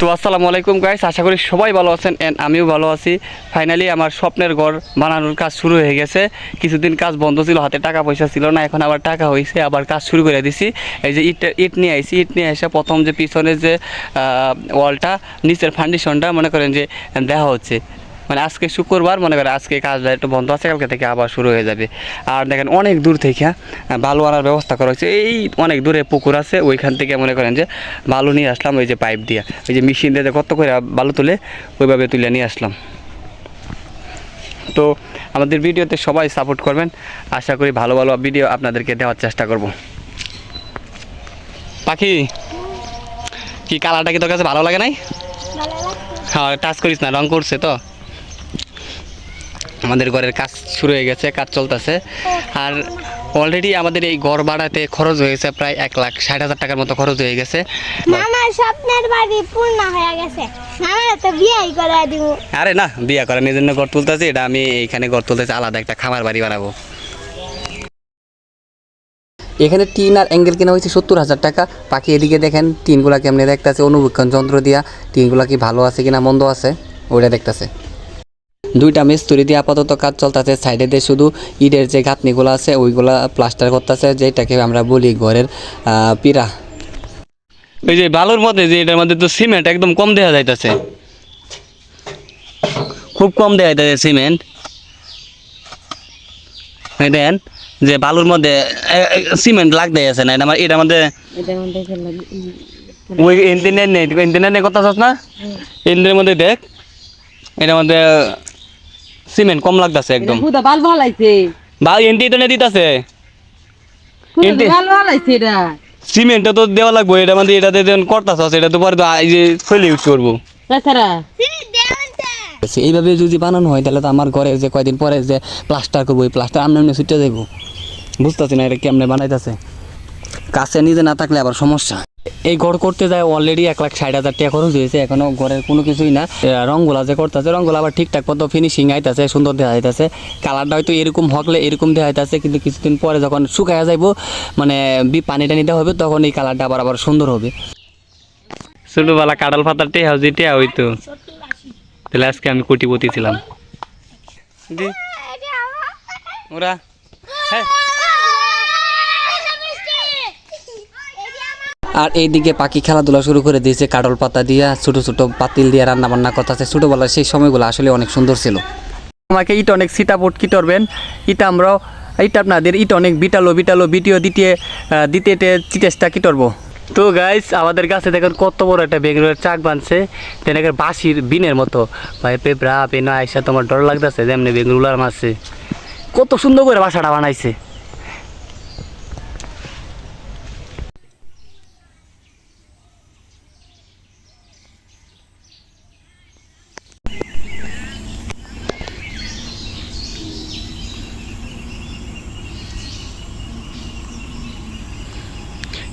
তো আসসালামু আলাইকুম গাইস আশা করি সবাই ভালো আছেন অ্যান্ড আমিও ভালো আছি। ফাইনালি আমার স্বপ্নের ঘর বানানোর কাজ শুরু হয়ে গেছে। কিছুদিন কাজ বন্ধ ছিল, হাতে টাকা পয়সা ছিল না, এখন আবার টাকা হয়েছে, আবার কাজ শুরু করে দিছি। এই যে ইট ইট নিয়ে আইছি, ইট নিয়ে এসে প্রথম যে পিছনের যে ওয়ালটা নিচের ফাউন্ডেশনটা মনে করেন যে দেখা হচ্ছে। মানে আজকে শুক্রবার মনে করেন আজকে কাজটা একটু বন্ধ আছে কালকে থেকে আবার শুরু হয়ে যাবে। আর দেখেন অনেক দূর থেকে বালু আনার ব্যবস্থা করা হয়েছে। এই অনেক দূরে পুকুর আছে ওইখান থেকে মনে করেন যে বালু নিয়ে আসলাম ওই যে পাইপ দিয়ে। ওই যে মেশিন দিয়ে কত করে বালু তুলে ওইভাবে তুলে নিয়ে আসলাম। তো আমাদের ভিডিওতে সবাই সাপোর্ট করবেন। আশা করি ভালো ভালো ভিডিও আপনাদেরকে দেওয়ার চেষ্টা করব। পাখি কি কালারটা কি তোর কাছে ভালো লাগে নাই? হ্যাঁ টাচ করিস না রং করছে তো? আমাদের ঘরের কাজ শুরু হয়ে গেছে কাজ চলতেছে। আর অলরেডি আমাদের এই ঘর ভাড়াতে খরচ হয়েছে প্রায় এক লাখ ষাট হাজার টাকার মতো খরচ হয়ে গেছে। মামার স্বপ্নের বাড়ি পূর্ণ হয়ে গেছে। আরে না বিয়ে করার জন্য ঘর তুলতেছি এটা আমি এইখানে ঘর তুলতেছি আলাদা একটা খামার বাড়ি বানাবো। এখানে টিন আর অ্যাঙ্গেল কেনা হয়েছে সত্তর হাজার টাকা। বাকি এদিকে দেখেন টিনগুলা কেমনি দেখতেছে অনুবীক্ষণ যন্ত্র দিয়া টিনগুলা কি ভালো আছে কিনা মন্দ আছে ওইটা দেখতেছে। দুইটা মিস্ত্রি দিয়ে আপাতত কাজ চলতেছে সাইডে দিয়ে শুধু ইটের যে গাঁথনিগুলো আছে ওইগুলা প্লাস্টার করতেছে যেটাকে আমরা বলি ঘরের পিরা ওই যে বালুর মধ্যে যে এটার মধ্যে তো সিমেন্ট একদম কম দেখা যাইতেছে। খুব কম দেখা যাইতেছে সিমেন্ট। এই দেন যে বালুর মধ্যে সিমেন্ট লাগ দেয় আছে না এটা আমার এটার মধ্যে ওই ইঞ্জিনিয়ার নেই ইঞ্জিনিয়ার নেই কথা না। ইঞ্জিনের মধ্যে দেখ এটার মধ্যে সিমেন্ট কম লাগতেছে একদম। খুদা ভালো ভালাইছে বা এনটি তো নেই দিতেছে এনটি ভালো ভালাইছে এটা। সিমেন্টটা তো দেওয়া লাগবে এটার মধ্যে এটাতে যখন করতেছ এটা তো পরে তো এই যে ফেলে ইউজ করব। তাছাড়া? এইভাবে যদি বানানো হয় তাহলে তো আমার ঘরে যে কয়দিন পরে যে প্লাস্টার করব এই প্লাস্টার আমনে আমনে ছুটে যাব বুঝতেছি না এটা কেমনে বানাইতেছে। কাছে নিজে না থাকলে আবার সমস্যা। এই ঘর করতে যায় অলরেডি এক লাখ ষাট হাজার টাকা খরচ হয়েছে এখনও ঘরের কোনো কিছুই না। এ, রংগুলা যে করতেছে রংগুলা আবার ঠিকঠাক মতো ফিনিশিং আইতাছে সুন্দর দেখা যাইতেছে কালারটা হয়তো এরকম হকলে এরকম দেখা যাইতেছে কিন্তু কিছুদিন পরে যখন শুকায়া যাইবো মানে বি পানি টানি দেওয়া হবে তখন এই কালারটা আবার আবার সুন্দর হবে। ছোটবেলা কাঁঠাল পাতার টেহা যে টেহা হইতো। তাহলে আজকে আমি কোটিপতি ছিলাম। ওরা। হ্যাঁ। আর এইদিকে পাখি খেলাধুলা শুরু করে দিয়েছে কাডল পাতা দিয়া, ছোট ছোট পাতিল দিয়ে রান্না বান্না করতেছে। ছোটবেলার সেই সময়গুলো আসলে অনেক সুন্দর ছিল। আমাকে ইট অনেক সিটাপোট কি করবেন? ইটা আমরাও, ইটা আপনাদের ইট অনেক বিটালো বিটালো, বিটিও দিতে দিতে চিটেসটা কি করব? তো গাইস আমাদের কাছে দেখেন কত বড় একটা বেগুনের চাক বানছে। তেনেকে বাঁশির বিনের মতো। ভাই, পেপরা, পেনা আইসা তোমার ডর লাগতেছে, যেমনি বেগুন উলার কত সুন্দর করে বাসাটা বানাইছে।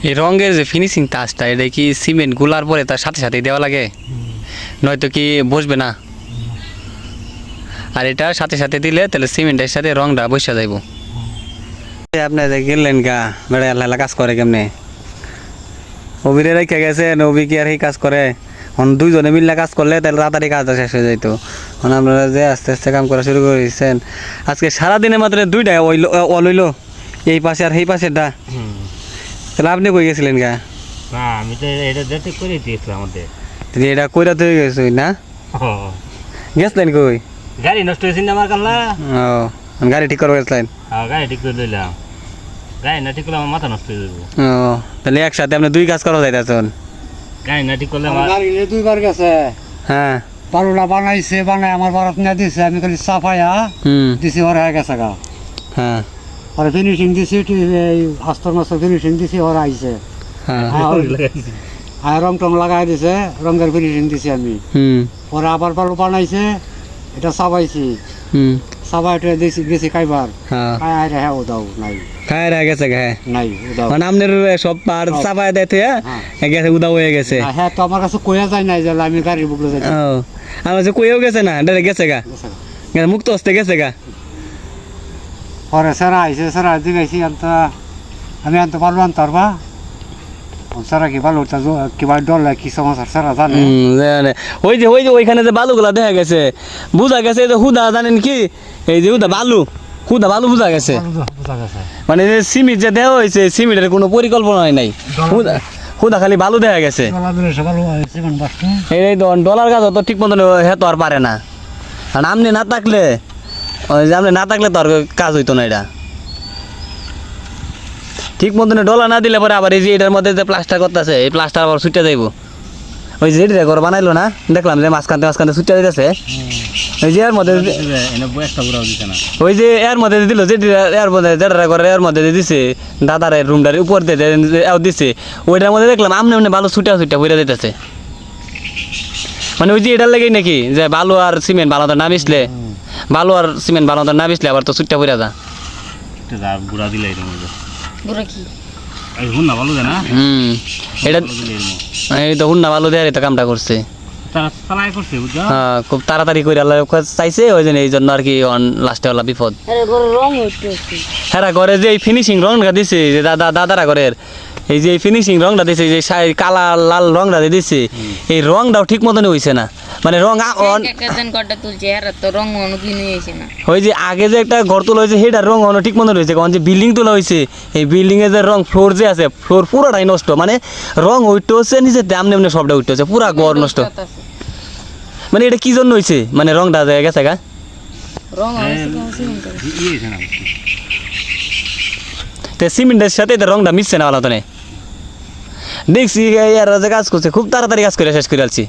এই রঙের যে ফিনিশিং টাচটা এটা কি সিমেন্টগুলার পরে তার সাথে সাথে দেওয়া লাগে? নয়তো কি বসবে না? আর এটা সাথে সাথে দিলে তাহলে সিমেন্টের সাথে রংটা বসে যাইব। আপনি যে গেলেন গা বেড়া আল্লাহ কাজ করে কেমনে? অবিরে রেখে গেছে নবী কি আর এই কাজ করে? এখন দুইজনে মিললে কাজ করলে তাহলে তাড়াতাড়ি কাজটা শেষ হয়ে যাইতো। এখন আপনারা যে আস্তে আস্তে কাম করা শুরু করেছেন আজকে সারাদিনের মাত্র দুইটা অলইল এই পাশে আর সেই পাশেরটা। তাহলে আপনি কই গেছিলেন গা? না আমি তো এটা দেখতে করে দিয়েছিলাম আমাদের। তুমি এটা কইরা তো গেছো না? গেছিলেন কই? গাড়ি নষ্ট হয়েছে না আমার কাল্লা? ও গাড়ি ঠিক করব গেছিলেন। হ্যাঁ গাড়ি ঠিক করে দিলাম গাড়ি না ঠিক করলে আমার মাথা নষ্ট হয়ে যাব। ও তাহলে একসাথে আপনি দুই কাজ করা যাইতেছেন। গাড়ি না ঠিক করলে আমার গাড়িলে দুইবার গেছে। হ্যাঁ। বারোটা বানাইছে বানাই আমার বারত নিয়ে দিছে আমি খালি সাফাইয়া হুম। দিছি ওরা হয়ে গেছে গা। হ্যাঁ। ওরা ফিনিশিং দিছি এই আস্তর মাস্তর ফিনিশিং দিছি ওরা আইছে হ্যাঁ রং টং লাগাই দিছে রঙের ফিনিশিং দিছি আমি হুম ওরা আবার বালু বানাইছে এটা সাবাইছি সাবাইটা দিছি গেছি খাইবার হ্যাঁ খাই আয় হ্যাঁ উদাও নাই খায় রা গেছে হ্যাঁ নাই উদাও মানে আপনার সব পার চাপায় দেয় তো গেছে উদা হয়ে গেছে হ্যাঁ তো আমার কাছে কইয়া যায় নাই যে আমি গাড়ি বুকলে যাই আমার যে কইও গেছে না ডাইরেক্ট গেছে গা মুক্ত হস্তে গেছে গা পরে সেরা আইছে সেরা দিগাইছি আনতা আমি আনতে পারব আনতার বা কি ভালো কিবা ডলে কি জানে ওই যে ওই যে ওইখানে যে বালুগুলা দেখা গেছে বুঝা গেছে এই যে হুদা জানেন কি এই যে হুদা বালু হুদা বালু বুঝা গেছে মানে যে সিমিট যে দেওয়া হয়েছে সিমিটের কোনো পরিকল্পনা হয় নাই। হুদা হুদা খালি বালু দেখা গেছে। এই তো ডলার গাছ তো ঠিক মতন হে তো আর পারে না। আর আপনি না থাকলে ওই যে আপনি না থাকলে তো আর কাজ হইতো না এটা। ঠিক মতন ডলার না দিলে পরে আবার এই যে এটার মধ্যে যে প্লাস্টার করতেছে এই প্লাস্টার আবার ছুটে যাইব। ওই যে এটা ঘর বানাইলো না দেখলাম যে মাঝখানতে মাঝখানতে ছুটে যাইতেছে। ওই যে এর মধ্যে ওই যে এর মধ্যে দিল যে এর মধ্যে যেটা করে এর মধ্যে দিছে দাদার রুমটার উপর দিয়ে দিছে ওইটার মধ্যে দেখলাম আমনে আমনে বালু ছুটা ছুটা পড়ে দিতেছে মানে ওই যে এটার লেগেই নাকি যে বালু আর সিমেন্ট ভালো না মিশলে। বালু আর সিমেন্ট ভালো না মিশলে আবার তো ছুটটা পড়ে যা দিলে কি? ভালো না। হুম এটা। এই তো হুন্না তো কামটা করছে। হ্যাঁ খুব তাড়াতাড়ি করে আল্লাহ চাইছে ওই জন্য এই জন্য আর কি লাস্টে হলা বিপদ। আরে বড় রং হইতেছে হেরা করে যে এই ফিনিশিং রংটা দিছে দাদা দাদারা ঘরের এই যে ফিনিশিং রংটা দিছে যে সাই- কালা লাল রংটা দিছে এই রংটাও ঠিক মতন হইছে না। মানে রং আ- অন- একটা দিন কটা তুলছে আর তো রং অনু কিনে এসে না। ওই যে আগে যে একটা ঘর তোলা হয়েছে সেটার রং অন ঠিক মতন হয়েছে। কারণ যে বিল্ডিং তোলা হয়েছে এই বিল্ডিং এর যে রং ফ্লোর যে আছে ফ্লোর পুরোটাই নষ্ট। মানে রং উঠতে হচ্ছে নিচে আমনে আমনে সবটা উঠতে হচ্ছে পুরা ঘর নষ্ট। মানে এটা কি জন্য হয়েছে মানে রংটা গেছে গা? রং হয়েছে না। তো সিমেন্টের সাথে তো রংটা মিশছে না আলাদা নেই দেখছি এরা যে কাজ করছে খুব তাড়াতাড়ি কাজ করে শেষ করে আলছি